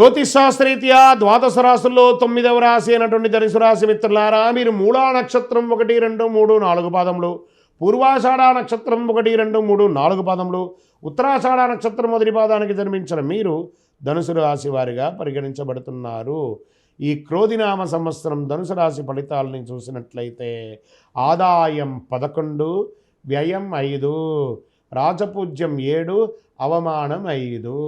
జ్యోతిషాస్త్రీత్యా ద్వాదశ రాశుల్లో తొమ్మిదవ రాశి అయినటువంటి ధనుసు రాశి మిత్రులారా మీరు మూడా నక్షత్రం ఒకటి రెండు మూడు నాలుగు పాదములు పూర్వాషాఢ నక్షత్రం ఒకటి రెండు మూడు నాలుగు పాదములు ఉత్తరాషాఢ నక్షత్రం మొదటి పాదానికి జన్మించిన మీరు ధనుసు రాశి వారిగా పరిగణించబడుతున్నారు. ఈ క్రోధినామ సంవత్సరం ధనుసు రాశి ఫలితాలని చూసినట్లయితే ఆదాయం పదకొండు వ్యయం ఐదు రాజపూజ్యం ఏడు అవమానం ఐదు.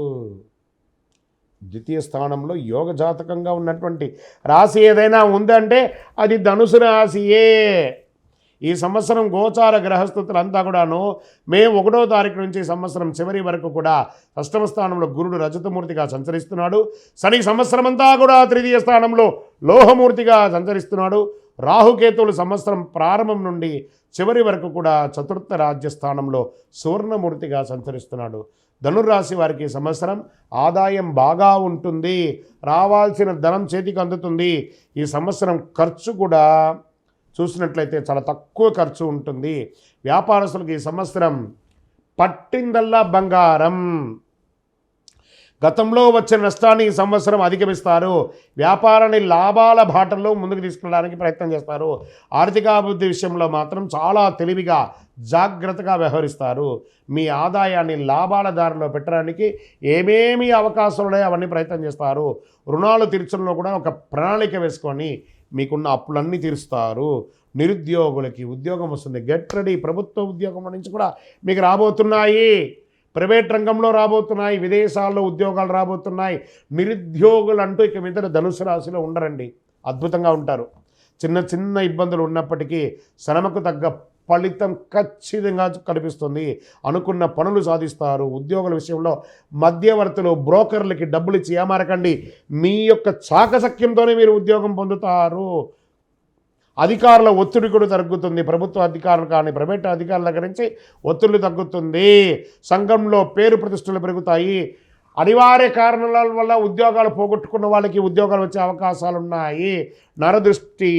ద్వితీయ స్థానంలో యోగ జాతకంగా ఉన్నటువంటి రాశి ఏదైనా ఉందంటే అది ధనుసు రాశియే. ఈ సంవత్సరం గోచార గ్రహస్థితులంతా కూడాను మే ఒకటో తారీఖు నుంచి సంవత్సరం చివరి వరకు కూడా అష్టమ స్థానంలో గురుడు రజతమూర్తిగా సంచరిస్తున్నాడు. శని సంవత్సరం అంతా కూడా తృతీయ స్థానంలో లోహమూర్తిగా సంచరిస్తున్నాడు. రాహుకేతువులు సంవత్సరం ప్రారంభం నుండి చివరి వరకు కూడా చతుర్థ రాజ్య స్థానంలో సువర్ణమూర్తిగా సంచరిస్తున్నాడు. ధనుర్రాశి వారికి సంవత్సరం ఆదాయం బాగా ఉంటుంది. రావాల్సిన ధనం చేతికి అందుతుంది. ఈ సంవత్సరం ఖర్చు కూడా చూసినట్లయితే చాలా తక్కువ ఖర్చు ఉంటుంది. వ్యాపారస్తులకు ఈ సంవత్సరం పట్టిందల్లా బంగారం. గతంలో వచ్చిన నష్టాన్ని ఈ సంవత్సరం అధిగమిస్తారు. వ్యాపారాన్ని లాభాల బాటల్లో ముందుకు తీసుకెళ్ళడానికి ప్రయత్నం చేస్తారు. ఆర్థికాభివృద్ధి విషయంలో మాత్రం చాలా తెలివిగా జాగ్రత్తగా వ్యవహరిస్తారు. మీ ఆదాయాన్ని లాభాల దారిలో పెట్టడానికి ఏమేమి అవకాశాలు ఉన్నాయో అవన్నీ ప్రయత్నం చేస్తారు. రుణాలు తీర్చడంలో కూడా ఒక ప్రణాళిక వేసుకొని మీకున్న అప్పులన్నీ తీరుస్తారు. నిరుద్యోగులకి ఉద్యోగం వస్తుంది. Get ready. ప్రభుత్వ ఉద్యోగం నుంచి కూడా మీకు రాబోతున్నాయి. ప్రైవేట్ రంగంలో రాబోతున్నాయి విదేశాల్లో ఉద్యోగాలు రాబోతున్నాయి. నిరుద్యోగులు అంటూ ఇక మీద ధనుసు రాశిలో ఉండరండి. అద్భుతంగా ఉంటారు. చిన్న చిన్న ఇబ్బందులు ఉన్నప్పటికీ శ్రమకు తగ్గ ఫలితం ఖచ్చితంగా కనిపిస్తుంది. అనుకున్న పనులు సాధిస్తారు. ఉద్యోగుల విషయంలో మధ్యవర్తులు బ్రోకర్లకి డబ్బులు ఇచ్చి ఏమారకండి. మీ యొక్క చాకసక్యంతోనే మీరు ఉద్యోగం పొందుతారు. అధికారుల ఒత్తిడి కూడా తగ్గుతుంది. ప్రభుత్వ అధికారులు కానీ ప్రైవేట్ అధికారుల దగ్గర నుంచి ఒత్తిడి తగ్గుతుంది. సంఘంలో పేరు ప్రతిష్టలు పెరుగుతాయి. అనివార్య కారణాల వల్ల ఉద్యోగాలు పోగొట్టుకున్న వాళ్ళకి ఉద్యోగాలు వచ్చే అవకాశాలు ఉన్నాయి. నరదృష్టి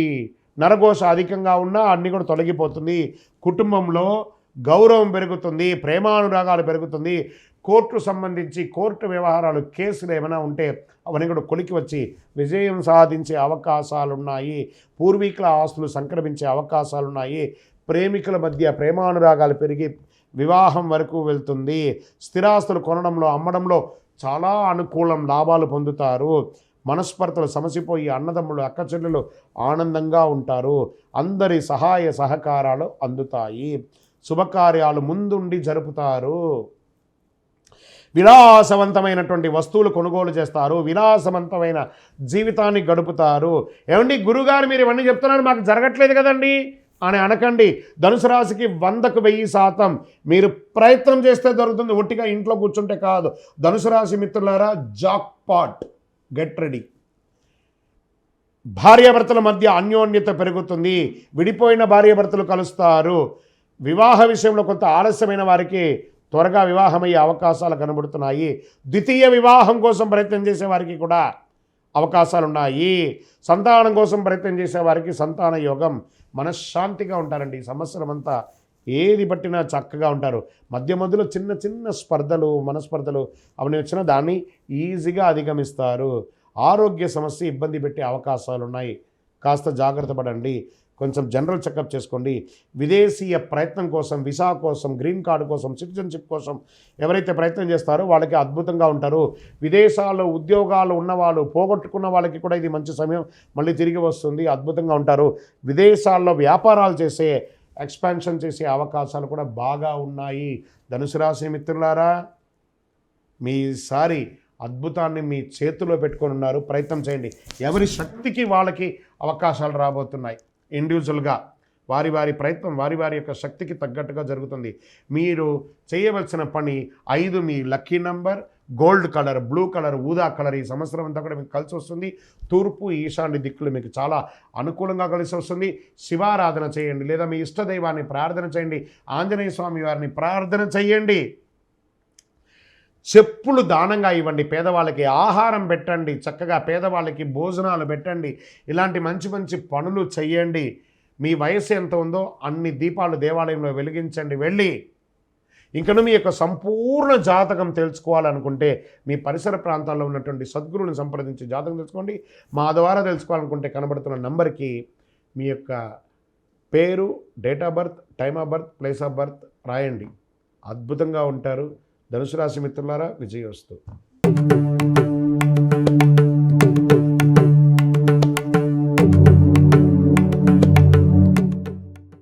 నరఘోష అధికంగా ఉన్నా అన్నీ కూడా తొలగిపోతుంది. కుటుంబంలో గౌరవం పెరుగుతుంది ప్రేమానురాగాలు పెరుగుతుంది. కోర్టు సంబంధించి కోర్టు వ్యవహారాలు కేసులు ఏమైనా ఉంటే అవన్నీ కూడా కొలికి వచ్చి విజయం సాధించే అవకాశాలు ఉన్నాయి పూర్వీకుల ఆస్తులు సంక్రమించే అవకాశాలు ఉన్నాయి ప్రేమికుల మధ్య ప్రేమానురాగాలు పెరిగి వివాహం వరకు వెళ్తుంది. స్థిరాస్తులు కొనడంలో అమ్మడంలో చాలా అనుకూలం లాభాలు పొందుతారు. మనస్పర్తలు సమసిపోయి అన్నదమ్ములు అక్కచెల్లెలు ఆనందంగా ఉంటారు. అందరి సహాయ సహకారాలు అందుతాయి. శుభకార్యాలు ముందుండి జరుపుతారు. విలాసవంతమైనటువంటి వస్తువులు కొనుగోలు చేస్తారు. విలాసవంతమైన జీవితాన్ని గడుపుతారు. ఏమండి గురుగారు మీరు ఇవన్నీ చెప్తున్నారు మాకు జరగట్లేదు కదండి? అని అనకండి. ధనుసు రాశికి వందకు వెయ్యి శాతం మీరు ప్రయత్నం చేస్తే దొరుకుతుంది ఒట్టిగా ఇంట్లో కూర్చుంటే కాదు. ధనుసు రాశి మిత్రులారా జాక్ పాట్ గెట్ రెడీ. భార్యాభర్తల మధ్య అన్యోన్యత పెరుగుతుంది. విడిపోయిన భార్యాభర్తలు కలుస్తారు. వివాహ విషయంలో కొంత ఆలస్యమైన వారికి త్వరగా వివాహమయ్యే అవకాశాలు కనబడుతున్నాయి. ద్వితీయ వివాహం కోసం ప్రయత్నం చేసే వారికి కూడా అవకాశాలు ఉన్నాయి సంతానం కోసం ప్రయత్నం చేసే వారికి సంతాన యోగం మనశ్శాంతిగా ఉంటారండి. ఈ సంవత్సరం అంతా ఏది పట్టినా చక్కగా ఉంటారు. మధ్య మధ్యలో చిన్న చిన్న స్పర్ధలు మనస్పర్ధలు అవన్నీ వచ్చినా దాన్ని ఈజీగా అధిగమిస్తారు. ఆరోగ్య సమస్య ఇబ్బంది పెట్టే అవకాశాలు ఉన్నాయి కాస్త జాగ్రత్త పడండి. కొంచెం జనరల్ చెకప్ చేసుకోండి. విదేశీయ ప్రయత్నం కోసం వీసా కోసం గ్రీన్ కార్డు కోసం సిటిజన్షిప్ కోసం ఎవరైతే ప్రయత్నం చేస్తారో వాళ్ళకి అద్భుతంగా ఉంటారు. విదేశాల్లో ఉద్యోగాలు ఉన్నవాళ్ళు పోగొట్టుకున్న వాళ్ళకి కూడా ఇది మంచి సమయం. మళ్ళీ తిరిగి వస్తుంది అద్భుతంగా ఉంటారు. విదేశాల్లో వ్యాపారాలు చేసే ఎక్స్పాన్షన్ చేసే అవకాశాలు కూడా బాగా ఉన్నాయి. ధనుసు రాశి మిత్రులారా మీసారి అద్భుతాన్ని మీ చేతిలో పెట్టుకొని ఉన్నారు. ప్రయత్నం చేయండి. ఎవరి శక్తికి వాళ్ళకి అవకాశాలు రాబోతున్నాయి. ఇండివిజువల్గా వారి వారి ప్రయత్నం వారి వారి యొక్క శక్తికి తగ్గట్టుగా జరుగుతుంది. మీరు చేయవలసిన పని ఐదు మీ lucky number gold colour blue colour ఊదా కలర్ ఈ సంవత్సరం అంతా కూడా మీకు కలిసి వస్తుంది. తూర్పు ఈశాన్య దిక్కులు మీకు చాలా అనుకూలంగా కలిసి వస్తుంది. శివారాధన చేయండి. లేదా మీ ఇష్టదైవాన్ని ప్రార్థన చేయండి. ఆంజనేయ స్వామి వారిని ప్రార్థన చేయండి. చెప్పులు దానంగా ఇవ్వండి. పేదవాళ్ళకి ఆహారం పెట్టండి. చక్కగా పేదవాళ్ళకి భోజనాలు పెట్టండి. ఇలాంటి మంచి మంచి పనులు చేయండి మీ వయసు ఎంత ఉందో అన్ని దీపాలు దేవాలయంలో వెలిగించండి. వెళ్ళి ఇంకను మీ యొక్క సంపూర్ణ జాతకం తెలుసుకోవాలనుకుంటే మీ పరిసర ప్రాంతాల్లో ఉన్నటువంటి సద్గురువుని సంప్రదించి జాతకం తెలుసుకోండి. మా ద్వారా తెలుసుకోవాలనుకుంటే కనబడుతున్న నంబర్కి మీ యొక్క పేరు date of birth time of birth place of birth రాయండి. అద్భుతంగా ఉంటారు. ధనుసు రాశి మిత్రులారా విజయోస్తు